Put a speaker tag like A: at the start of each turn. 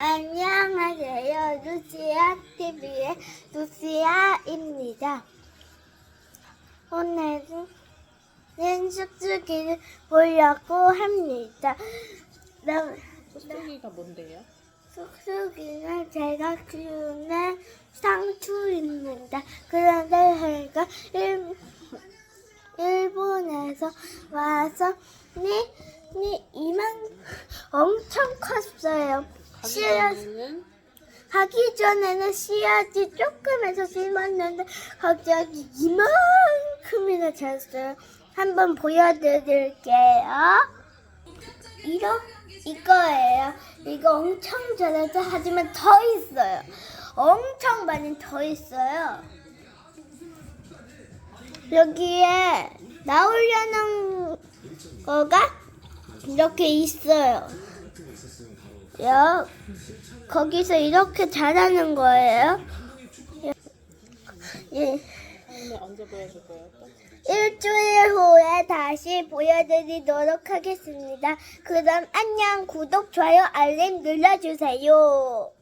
A: 안녕하세요. 루시아 TV의 루시아입니다. 오늘은 쑥쑥이를 보려고 합니다. 나-
B: 쑥쑥이가 뭔데요?
A: 쑥쑥이는 제가 키우는 상추입니다. 그런데 저희가 일, 일본에서 와서 니, 니 이만 엄청 컸어요. 씨앗, 가기 전에는 씨앗이 조금 해서 심었는데 갑자기 이만큼이나 잤어요. 한번 보여드릴게요. 이거 이거예요. 이거 엄청 잘했죠. 하지만 더 있어요. 엄청 많이 더 있어요. 여기에 나오려는 거가 이렇게 있어요. 여 거기서 이렇게 자라는 거예요. 예.
B: 거예요? 또?
A: 일주일 후에 다시 보여드리도록 하겠습니다. 그럼 안녕, 구독, 좋아요, 알림 눌러주세요.